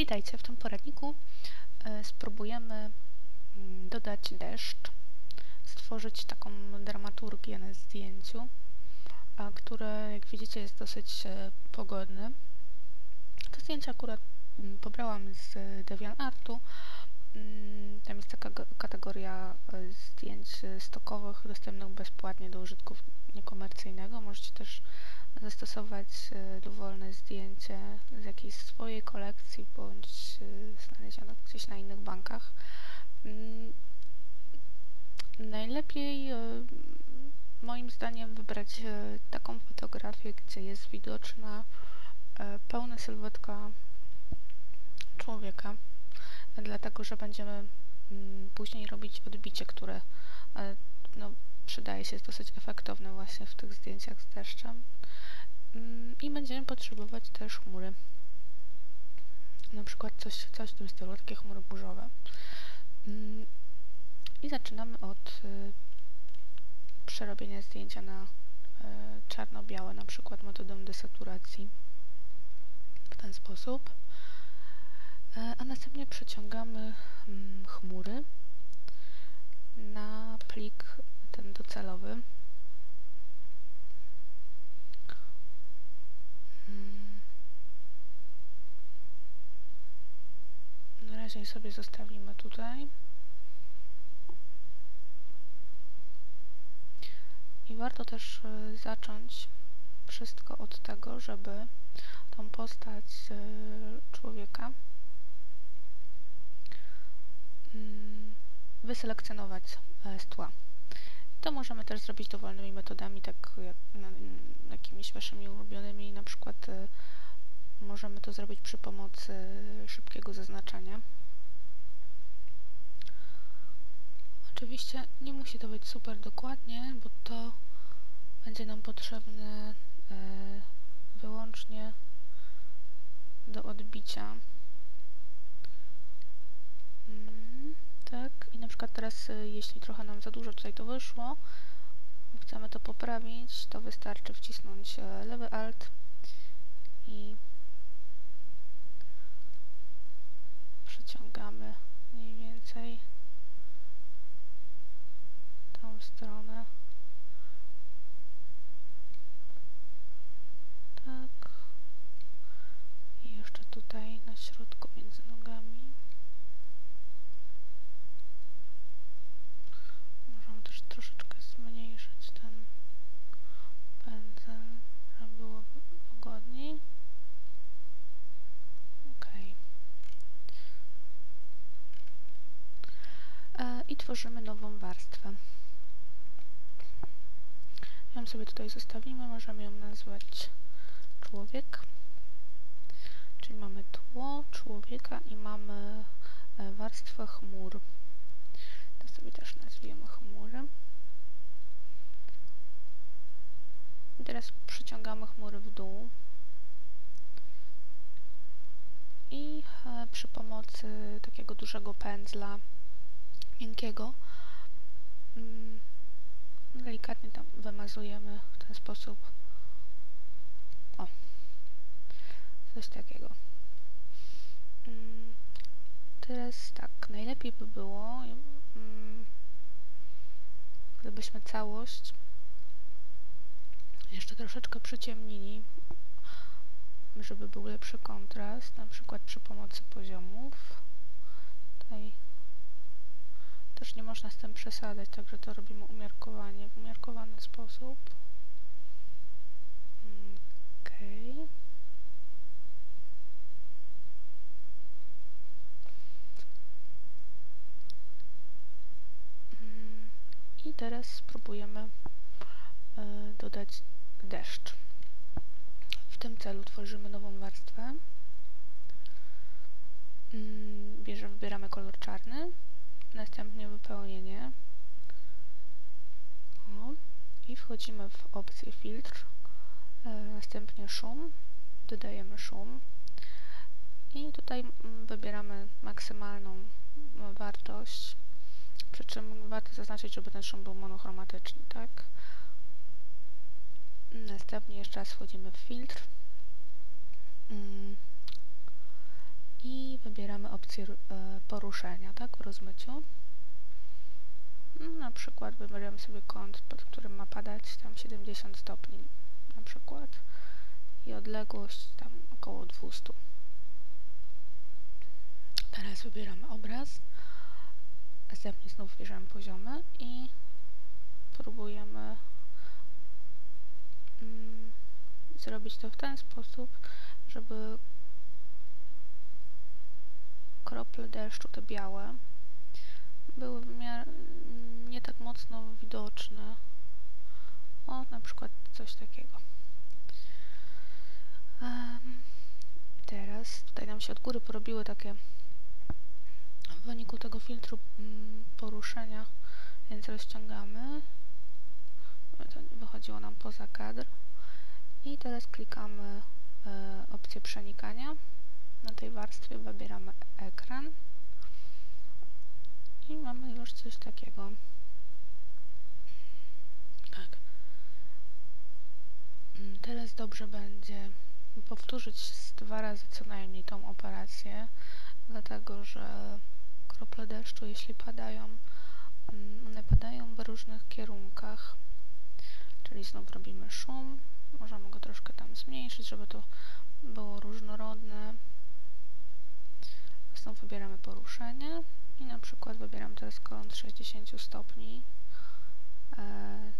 Witajcie, w tym poradniku e, spróbujemy mm, dodać deszcz, stworzyć taką dramaturgię na zdjęciu, które jak widzicie jest dosyć e, pogodne. To zdjęcie akurat mm, pobrałam z DeviantArtu. Mm, tam jest taka kategoria e, zdjęć stokowych dostępnych bezpłatnie do użytku niekomercyjnego. Możecie też zastosować e, dowolne zdjęcie z jakiejś swojej kolekcji bądź e, znalezione gdzieś na innych bankach. Mm, najlepiej e, moim zdaniem wybrać taką fotografię, gdzie jest widoczna pełna sylwetka człowieka, dlatego że będziemy mm, później robić odbicie, które no, przydaje się, jest dosyć efektowne właśnie w tych zdjęciach z deszczem. Mm, I będziemy potrzebować też chmury. Na przykład coś, coś w tym stylu, takie chmury burzowe. Mm, I zaczynamy od y, przerobienia zdjęcia na y, czarno-białe, na przykład metodą desaturacji w ten sposób. E, a następnie przeciągamy mm, chmury na plik ten docelowy. razie sobie zostawimy tutaj. I warto też y, zacząć wszystko od tego, żeby tą postać y, człowieka mm, wyselekcjonować z tła. To możemy też zrobić dowolnymi metodami, tak jak jakimiś waszymi ulubionymi, na przykład y, możemy to zrobić przy pomocy szybkiego zaznaczania. Oczywiście nie musi to być super dokładnie, bo to będzie nam potrzebne e, wyłącznie do odbicia. Mm, tak, i na przykład teraz, e, jeśli trochę nam za dużo tutaj to wyszło, chcemy to poprawić, to wystarczy wcisnąć e, lewy alt i przeciągamy mniej więcej tą stronę. Tak. I jeszcze tutaj na środku między nogami. Możemy też troszeczkę zmniejszyć ten pędzel, żeby było wygodniej. Ok. E, I tworzymy nową warstwę ją sobie tutaj zostawimy, możemy ją nazwać człowiek. Czyli mamy tło człowieka i mamy e, warstwę chmur. To sobie też nazwiemy chmury. I teraz przyciągamy chmury w dół. I e, przy pomocy takiego dużego pędzla miękkiego mm, delikatnie tam wymazujemy w ten sposób. O, coś takiego. Mm, teraz tak, najlepiej by było, mm, gdybyśmy całość jeszcze troszeczkę przyciemnili, żeby był lepszy kontrast, na przykład przy pomocy poziomów. Tutaj też nie można z tym przesadzać, także to robimy umiarkowanie, w umiarkowany sposób. Okej. Okay. I teraz spróbujemy y, dodać deszcz. W tym celu tworzymy nową warstwę. Mm, bierze, wybieramy kolor czarny następnie wypełnienie. O, i wchodzimy w opcję filtr, e, następnie szum, dodajemy szum. I tutaj wybieramy maksymalną wartość, przy czym warto zaznaczyć, żeby ten szum był monochromatyczny, tak? Następnie jeszcze raz wchodzimy w filtr. Mm, i wybieramy opcję e, poruszenia, tak, w rozmyciu. No, na przykład wybieram sobie kąt, pod którym ma padać tam 70 stopni na przykład i odległość tam około 200. Teraz wybieramy obraz, następnie znów wybierzemy poziomy i próbujemy mm, zrobić to w ten sposób, żeby krople deszczu, te białe, były nie tak mocno widoczne. O, na przykład coś takiego. Teraz tutaj nam się od góry porobiły takie w wyniku tego filtru mm, poruszenia, więc rozciągamy. Wychodziło nam poza kadr. I teraz klikamy e, opcję przenikania. Na tej warstwie wybieramy ekran i mamy już coś takiego. Tak. Teraz dobrze będzie powtórzyć dwa razy co najmniej tą operację, dlatego że krople deszczu, jeśli padają, one padają w różnych kierunkach. Czyli znów robimy szum, możemy go troszkę tam zmniejszyć, żeby to było różnorodne. Znów wybieramy poruszenie i na przykład wybieram teraz kąt 60 stopni e,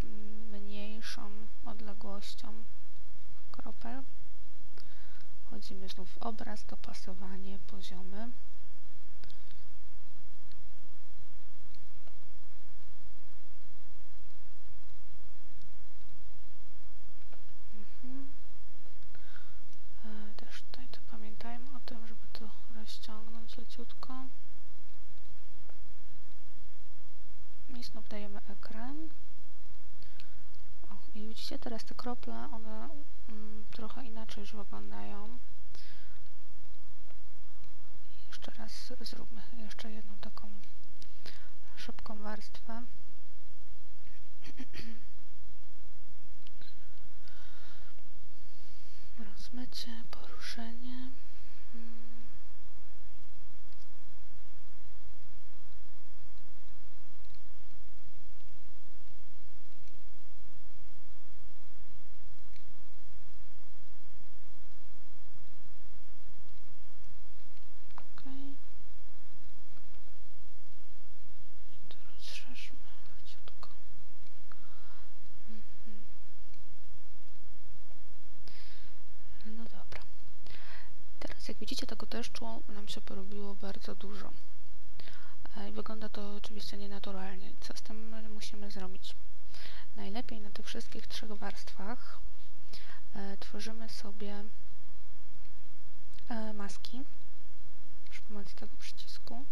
z mniejszą odległością kropel. Wchodzimy znów w obraz, dopasowanie, poziomy. Leciutko. I znów dajemy ekran. O, I widzicie teraz te krople, one mm, trochę inaczej już wyglądają. Jeszcze raz zróbmy jeszcze jedną taką szybką warstwę. Rozmycie, poruszenie. Widzicie, tego deszczu nam się porobiło bardzo dużo. E, wygląda to oczywiście nienaturalnie. Co z tym musimy zrobić? Najlepiej na tych wszystkich trzech warstwach e, tworzymy sobie e, maski przy pomocy tego przycisku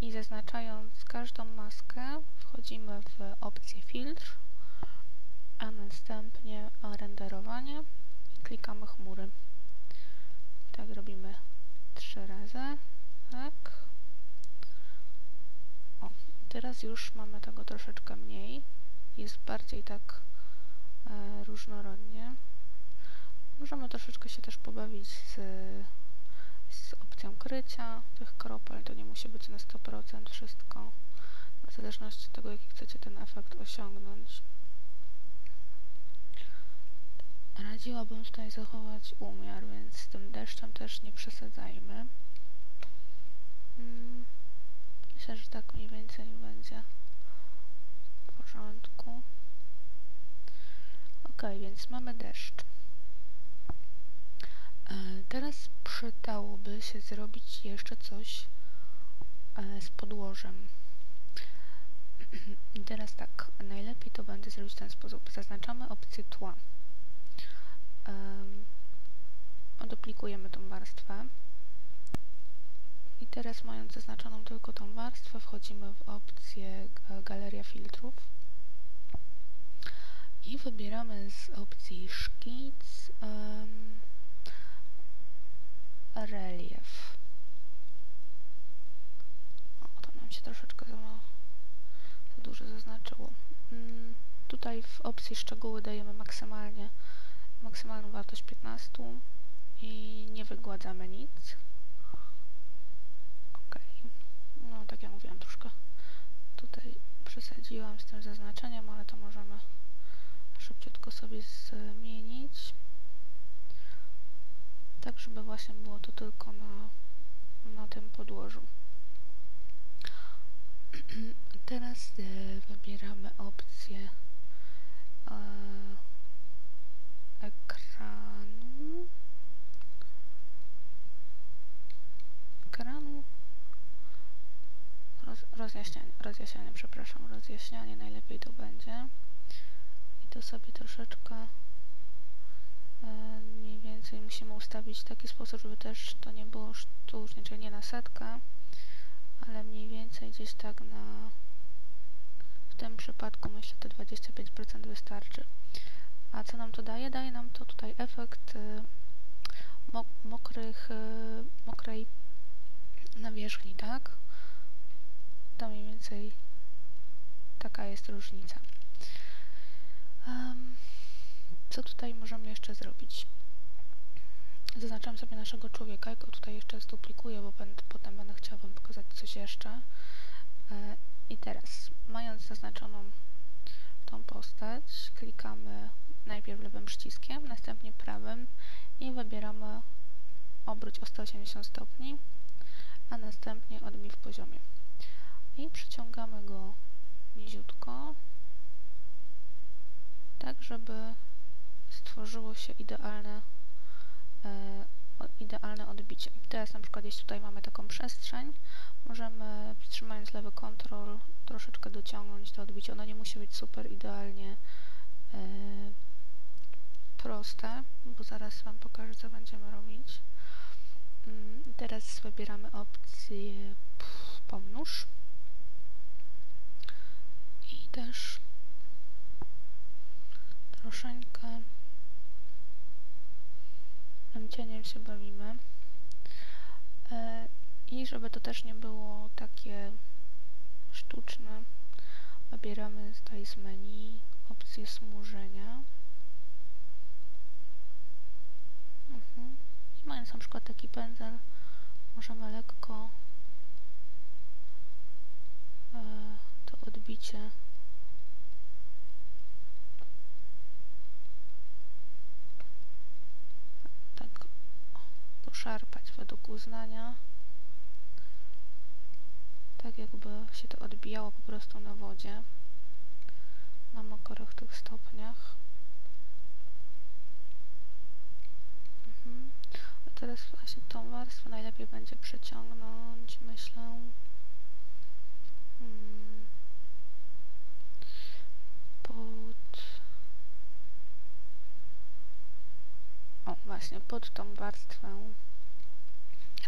i zaznaczając każdą maskę wchodzimy w opcję filtr, a następnie renderowanie i klikamy chmury. Tak robimy trzy razy. Tak. O, teraz już mamy tego troszeczkę mniej. Jest bardziej tak e, różnorodnie. Możemy troszeczkę się też pobawić z, z opcją krycia tych kropel. To nie musi być na 100% wszystko. W zależności od tego, jaki chcecie ten efekt osiągnąć. Radziłabym tutaj zachować umiar, więc z tym deszczem też nie przesadzajmy. Hmm. Myślę, że tak mniej więcej będzie w porządku. Ok, więc mamy deszcz. E, teraz przydałoby się zrobić jeszcze coś e, z podłożem. I teraz tak, najlepiej to będzie zrobić w ten sposób. Zaznaczamy opcję tła duplikujemy tą warstwę. I teraz mając zaznaczoną tylko tą warstwę, wchodzimy w opcję Galeria filtrów i wybieramy z opcji Szkic um, Relief. O, to nam się troszeczkę za, za dużo zaznaczyło. Mm, tutaj w opcji szczegóły dajemy maksymalnie maksymalną wartość 15 i nie wygładzamy nic. Ok. No, tak jak mówiłam, troszkę tutaj przesadziłam z tym zaznaczeniem, ale to możemy szybciutko sobie zmienić. Tak, żeby właśnie było to tylko na, na tym podłożu. Teraz e, wybieramy opcję e, ekranu. Ekranu. Roz, rozjaśnianie, przepraszam, rozjaśnianie najlepiej to będzie. I to sobie troszeczkę e, mniej więcej musimy ustawić w taki sposób, żeby też to nie było sztucznie, czyli nie na setkę, ale mniej więcej gdzieś tak na w tym przypadku myślę te 25% wystarczy. A co nam to daje? Daje nam to tutaj efekt y, mokrych, y, mokrej nawierzchni, tak? To mniej więcej taka jest różnica. Um, co tutaj możemy jeszcze zrobić? Zaznaczam sobie naszego człowieka, go tutaj jeszcze zduplikuję, bo będę, potem będę chciała Wam pokazać coś jeszcze. E, I teraz, mając zaznaczoną tą postać, klikamy najpierw lewym przyciskiem, następnie prawym i wybieramy obróć o 180 stopni, a następnie odbij w poziomie. I przyciągamy go niziutko, tak żeby stworzyło się idealne e, idealne odbicie. Teraz na przykład jeśli tutaj mamy taką przestrzeń, możemy trzymając lewy kontrol troszeczkę dociągnąć to odbicie. Ono nie musi być super idealnie e, proste, bo zaraz Wam pokażę co będziemy robić. Mm, teraz wybieramy opcję pomnóż też troszeczkę cieniem się bawimy. E, I żeby to też nie było takie sztuczne, wybieramy z menu opcję smużenia. Mhm. I mając na przykład taki pędzel, możemy lekko e, to odbicie szarpać według uznania. Tak jakby się to odbijało po prostu na wodzie. Na mokorych tych stopniach. Mhm. A teraz właśnie tą warstwę najlepiej będzie przeciągnąć, myślę. Hmm. Pod... O, właśnie pod tą warstwę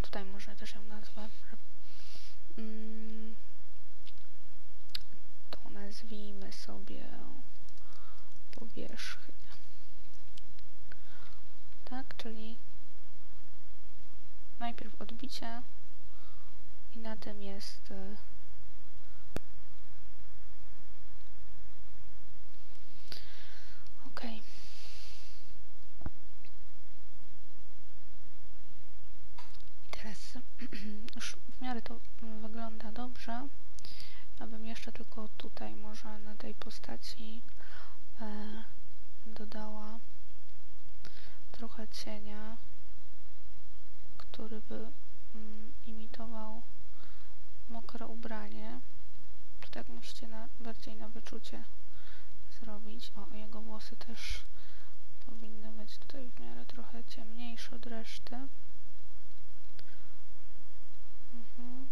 tutaj może też ją nazwę. Mm, to nazwijmy sobie powierzchnię. Tak, czyli najpierw odbicie i na tym jest y, ok. już w miarę to dobrze. Abym jeszcze tylko tutaj może na tej postaci e, dodała trochę cienia, który by mm, imitował mokre ubranie. To tak musicie na, bardziej na wyczucie zrobić. O, jego włosy też powinny być tutaj w miarę trochę ciemniejsze od reszty. Mhm.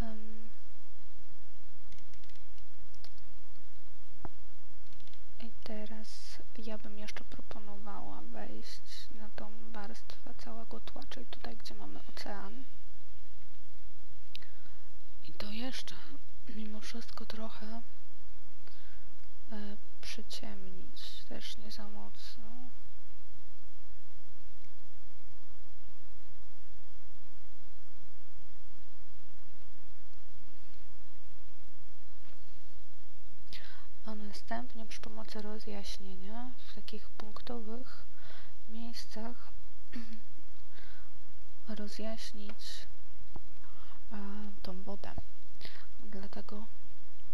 Um. I teraz ja bym jeszcze proponowała wejść na tą warstwę całego tła, czyli tutaj, gdzie mamy ocean. I to jeszcze mimo wszystko trochę e, przyciemnić, też nie za mocno. A następnie przy pomocy rozjaśnienia w takich punktowych miejscach rozjaśnić e, tą wodę, dlatego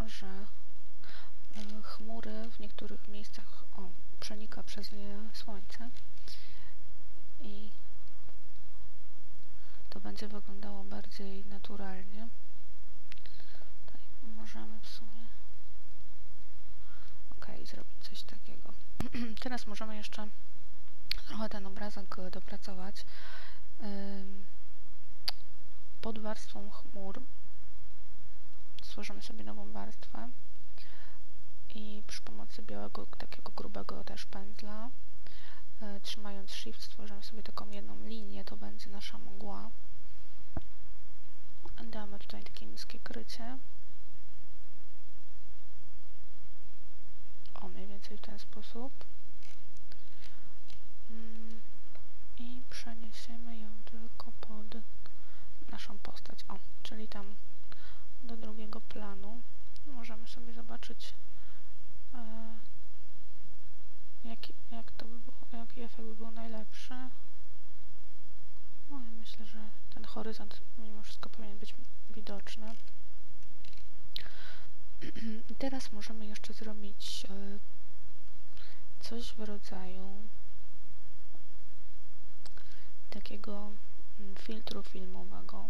że e, chmury w niektórych miejscach o, przenika przez nie słońce i to będzie wyglądało bardziej naturalnie. Tutaj możemy w sumie zrobić coś takiego. Teraz możemy jeszcze trochę ten obrazek dopracować pod warstwą chmur. Stworzymy sobie nową warstwę i przy pomocy białego, takiego grubego też pędzla e, trzymając shift stworzymy sobie taką jedną linię, to będzie nasza mgła. Damy tutaj takie niskie krycie o mniej więcej w ten sposób mm, i przeniesiemy ją tylko pod naszą postać. O, czyli tam do drugiego planu możemy sobie zobaczyć e, jaki, jak to by było, jaki efekt by był najlepszy. No myślę, że ten horyzont mimo wszystko powinien być widoczny. I teraz możemy jeszcze zrobić e, coś w rodzaju takiego mm, filtru filmowego.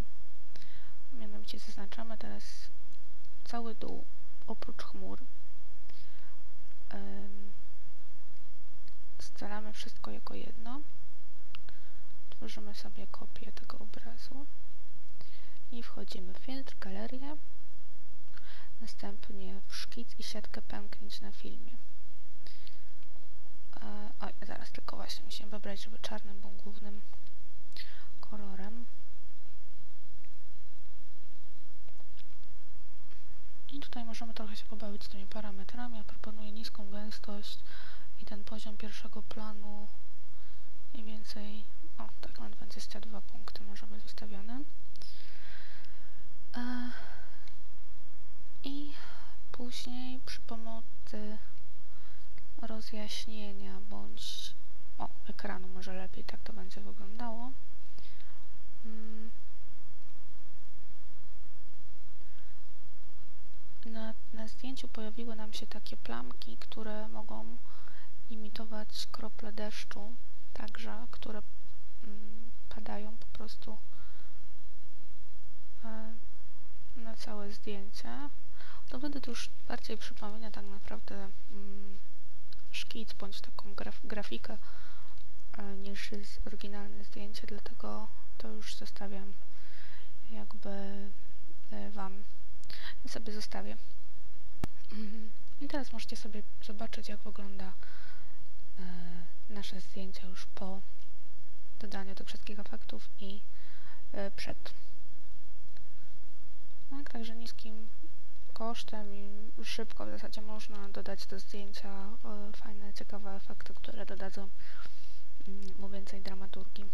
Mianowicie zaznaczamy teraz cały dół oprócz chmur. Scalamy wszystko jako jedno. Tworzymy sobie kopię tego obrazu i wchodzimy w filtr, galerię, następnie szkic i siatkę pęknięć na filmie. E, oj, zaraz tylko właśnie musimy wybrać, żeby czarny był głównym kolorem. I tutaj możemy trochę się pobawić z tymi parametrami. Ja proponuję niską gęstość i ten poziom pierwszego planu mniej więcej, o tak na 22 punkty może być ustawiony. E, później przy pomocy rozjaśnienia bądź o, ekranu może lepiej tak to będzie wyglądało. Mm. Na, na zdjęciu pojawiły nam się takie plamki, które mogą imitować krople deszczu, także które mm, padają po prostu e, na całe zdjęcie. To wtedy to już bardziej przypomina tak naprawdę mm, szkic bądź taką graf grafikę e, niż oryginalne zdjęcie, dlatego to już zostawiam jakby e, Wam sobie zostawię. Mhm. I teraz możecie sobie zobaczyć, jak wygląda e, nasze zdjęcie już po dodaniu tych wszystkich efektów i przed. Tak, także niskim kosztem i szybko w zasadzie można dodać do zdjęcia fajne, ciekawe efekty, które dodadzą mm, mu więcej dramaturgii.